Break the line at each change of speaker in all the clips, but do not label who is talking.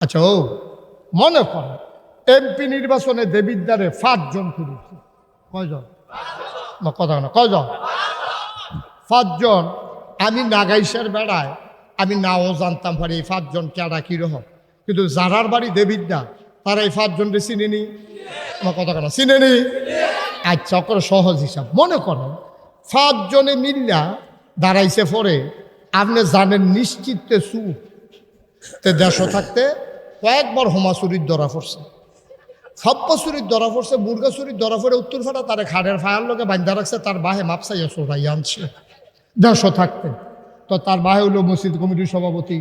আচ্ছা ও, মনে করেন এমপি নির্বাচনে দেবিদ্বারে পাঁচজন করেছে কয়জন? কথা না, কয়জন? পাঁচজন। আমি নাগাইশের বেড়ায়, আমি নাও জানতাম পারি এই পাঁচজন কেডা কীরকম কিন্তু যারার বাড়ি দেবিদ্যা তারা এই পাঁচজনকে চিনে নি, কথা কেন চিনে নি আচ্ছা করে সহজ হিসাব। মনে করেন পাঁচজনে মিল্লা দাঁড়াইছে পরে, আপনি জানেন নিশ্চিতে সুর তে দেশও থাকতে কয়েকবার হোমাচুরির ধরা পড়ছে। সব্বচুরির ধরা পড়ছে, মুরগাচুরির ধরা পড়ে উত্তর ফাটা তারে খাড়ের ফায়ার লোকে বান্ধা রাখছে, তার বাহে মাপসাইয়া চোরাই আনছে। দেশও থাকতে। তো তার বাহে হইল মসজিদ কমিটির সভাপতি,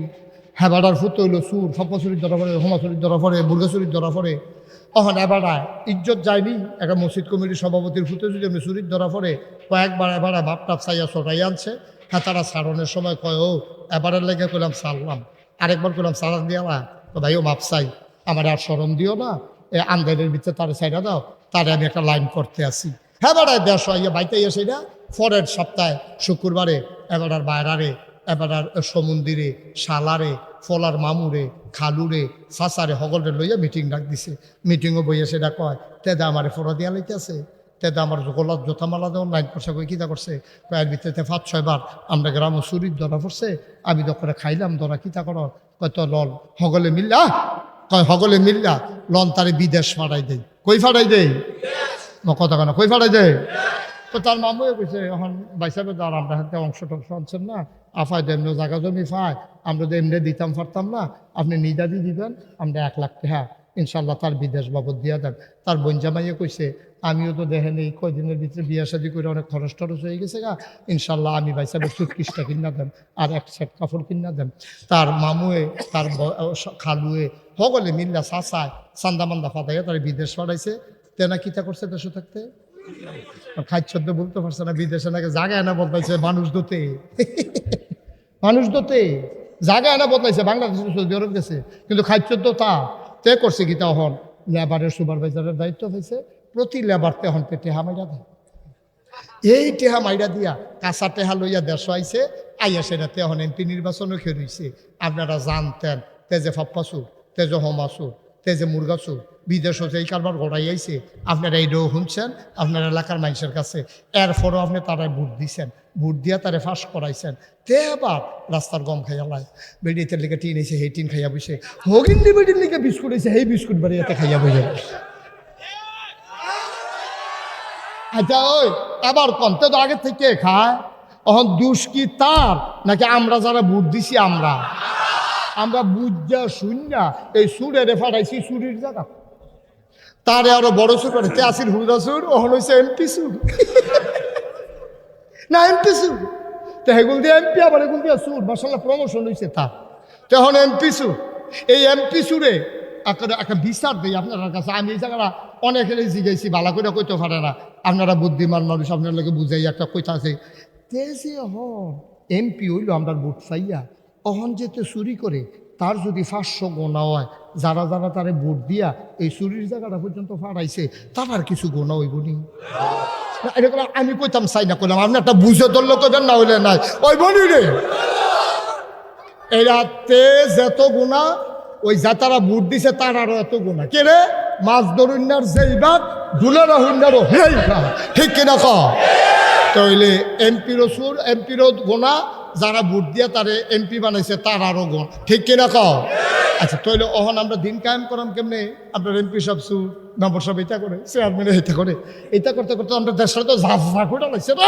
হেবাডার ফুতো হইল সুর সব্বচুরির ধরা পড়ে হোমাচুরির ধরা পড়ে, মুরগাচুরির ধরা পড়ে। অহন এবারায় ইজ্জত যায়নি, একটা মসজিদ কমিটির সভাপতির ফুতে যদি এমনি চুরির ধরা পড়ে, কয়েকবার এবারে বাপ টাপ চাইয়া চোরাই আনছে। হ্যাঁ তারা সারণের সময় কয়, ও, এবারের লেগে করলাম সারলাম আরেকবার করলাম সারান দিয়ালা তো ভাইও মাপ চাই। আমার আর স্মরণ দিও না। এ ভিতরে তারে সাইডা দাও। তারে আমি একটা লাইন করতে আসি হ্যাঁ বেড়ায় দেশ ইয়ে বাইতে এসে না। পরের সপ্তাহে, শুক্রবারে, এবার আর বাইরারে, এবার আর সমুন্দিরে, শালারে, ফলার মামুরে, খালুরে সাসারে হগলরে লইয়া মিটিং ডাক দিছে। মিটিংও বইয়া সেটা কয়, তেদা আমারে ফোরা দিয়া লইতেছে। তেদা আমার গলার জোতামালা দেওয়ার লাইন করছে কই, কিতা করছে? কয়েক ভিতরে পাঁচ ছয়বার আমরা গ্রাম চুরির ধরা পড়ছে। আমি দখলে খাইলাম ধরা কিতা কর? কয় তো হগলে মিল্লা কয়, হগলে মিল্লা লন তারে বিদেশ ফাড়াই দেয় কই ফাড়াই দেয় কথা কেন কই ফাড়াই দেয় তো তার মামুয়ে কইছে, এখন বাইসাবে দ্বার আমরা হাতে অংশ টংশ আনছেন না, আফায় এমনি জায়গা জমি ফায়, আমরা তো এমনি দিতাম পারতাম না, আপনি নিদাদি দিবেন, আমরা এক লাখ টাকা ইনশাল্লাহ তার বিদেশ বাবদ দিয়া দেন। তার বঞ্জামাইয়ে কইছে, আমিও তো দেখেন এই কয়দিনের ভিতরে বিয়া শাদি করে অনেক খরচ টরচ হয়ে গেছে গা। ইনশাল্লাহ আমি বাইসাবের সুটকিসটা কিনা দেন আর এক সেট কাপড় কিনা দেন। তার মামুয়ে, তার খালুয়ে সকলে মিল্লা চাচায় চান্দা মান্দা ফাদাইয়া তার বিদেশ পাঠাইছে। তেনা কিতা করছে দেশে থাকতে? খাচ্ছদ্দ বলতে পারছে না, বিদেশে নাকি জায়গায় না বদলাইছে মানুষ দোতে। মানুষ দোতে। জায়গায় না বদলাইছে, বাংলাদেশে সৌদি আরব গেছে, কিন্তু খাচ্ছদ্দ তা তে। করছে কি তখন? লেবারের সুপারভাইজারের দায়িত্ব হয়েছে, প্রতি লেবার তেহন পে টেহা মাইরা দেয়। এই টেহা মাইরা দিয়া কাঁচা টেহা লইয়া দেশ আইছে, আইয়া সেটা তেহন এমপি নির্বাচনও খেয়ে আপনারা জানতেন তেজে ফাপ্পাসুর তেজে হমাসুর তেজে মুরগাসুর বিদেশ হতে এই কারবার গড়াই আইছে, আপনারা এই এইটাও শুনছেন, আপনার এলাকার মানুষের কাছে। এরপরও আপনি তারাই ভোট দিছেন, ভোট দিয়া তারে ফাঁস করাইছেন। তে আবার রাস্তার গম খাইয়া লাই বেডিতের লিগে টিন এসে সেই টিন খাইয়া বসে। হগিন্দি বেডির লিগে বিস্কুট এসে সেই বিস্কুট বাড়িয়াতে খাইয়া বসে। আচ্ছা ওই, আবার কন্তে তো আগে থেকে খায়। এখন দুষ কি তার? নাকি আমরা যারা ভোট দিছি, আমরা? আমরা বুঝা শুননা এই সুরেরে ফাটাইছি, সুরির জায়গা। তারে আরও বড় সুর করে তে হুদা সুর ওহন হয়েছে এমপি সুর না, এমপি সুর তো হেগুল দিয়ে এমপি, আবার এগুল দিয়ে সুর মাসাল্লাহ প্রমোশন হয়েছে তার তখন এমপি সুর এই এমপি সুরে একটা একটা বিচার দিই আপনার কাছে। আমি এই জায়গাটা অনেকেরই জিগাইছি ভালো করে কইতে পারে না। আপনারা বুদ্ধিমান মানুষ, আপনার লোকে বুঝাই একটা কইতা আছে। তেজে হন এমপি হইল আমরা বুট চাইয়া, অহন যেতে চুরি করে, তার যদি পাঁচশো গোনা হয় যারা যারা তারে ভোট দিয়া এই চুরির জায়গাটা পর্যন্ত ফাড়াইছে তার কিছু গোনা হইব নি। না, করলাম আমি কইতাম চাই না করলাম আপনি একটা বুঝে ধরলে কইবেন না হইলে নাই। ওই বলি রে। এই রাতে যত গুণা ওই যাতারা ভোট দিছে তার আরও এত গুণা। কে রে? মাছ ধরুন্যার যেই বাদ দুলারা হুন্যারও হেই ঠিক কিনা ক? তাইলে এমপিরও সুর এমপিরও গোনা যারা ভোট দিয়া তারে এমপি বানাইছে তার আরও গুণ। ঠিক কিনা ক? আচ্ছা তাইলে অহন আমরা দিন কায়েম করাম কেমনে? আপনার এমপি সব সুর নম্বর সব এটা করে চেয়ারম্যানে এটা করে। এটা করতে করতে আমরা দেশের তো ঝাঁঝ ঝাঁকুটা লাগছে না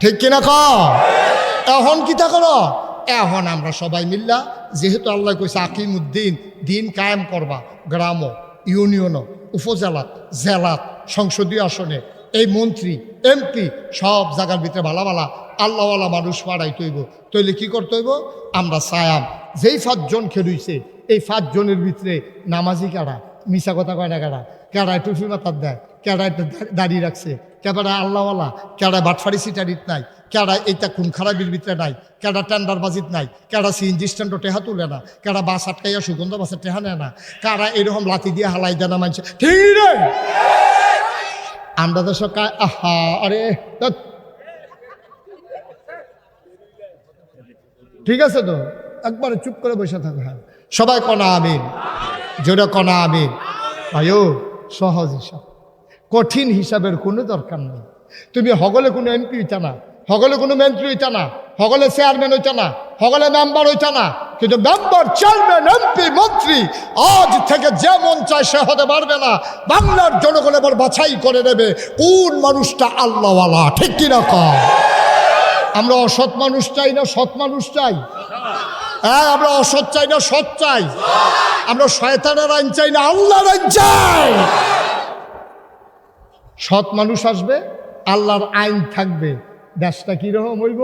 ঠিক কিনা ক এখন কিতা করো? এখন আমরা সবাই মিল্লা, যেহেতু আল্লাহ কইছে আকিম উদ্দিন দিন কায়েম করবা গ্রাম ইউনিয়ন উপজেলাত জেলাত সংসদীয় আসনে এই মন্ত্রী, এমপি, সব জায়গার ভিতরে ভালা ভালা আল্লাহওয়ালা মানুষ পাড়াই তৈব। তৈলে কি করতে হইব? আমরা সায়াম। যেই পাঁচজন খেলুইছে, এই পাঁচজনের ভিতরে নামাজি কারা? মিশা কথা কয় না কারা? কেডায় টুফি মাথার দেয় কেডায় দাঁড়িয়ে রাখছে। কেডায় আল্লাহওয়ালা কেডায় বাটফারি সিটারিত নাই কেডা এইটা খুন খারাপির ভিতরে নাই কেডা টেন্ডার বাজিত নাই কেডা সিএনজি স্ট্যান্ডও টেহা তুলে না কেডা বাস আটকাইয়া সুগন্ধ বাসের টেহা নেয় না কারা এরকম লাথি দিয়ে হালাই দেয় না মানুষ। ঠিক আমরা তো সকাল আহা, আরে ঠিক আছে তো? একবারে চুপ করে বসে থাকো হ্যাঁ। সবাই কণা আমিন। জোরে কণা আমিন। আয়ো সহজ হিসাব। কঠিন হিসাবের কোনো দরকার নেই। তুমি হগলে কোনো এমপি হইতা হগলে কোনো মন্ত্রী হইতা না হগলে চেয়ারম্যান হইতা না হগলে মেম্বার হইতা না, কিন্তু মেম্বার চেয়ারম্যান এমপি মন্ত্রী, আজ থেকে যে মন চায় সে হতে পারবে না। বাংলার জনগণ এবার বাছাই করে নেবে, কোন মানুষটা আল্লাহওয়ালা, ঠিক কিনা কম? আমরা অসৎ মানুষ চাই না, সৎ মানুষ চাই? হ্যাঁ আমরা অসৎ চাই না, সৎ চাই? আমরা শয়তানের আইন চাই না, আল্লাহর আইন চাই? সৎ মানুষ আসবে, আল্লাহর আইন থাকবে। দেশটা কীরকম হইব?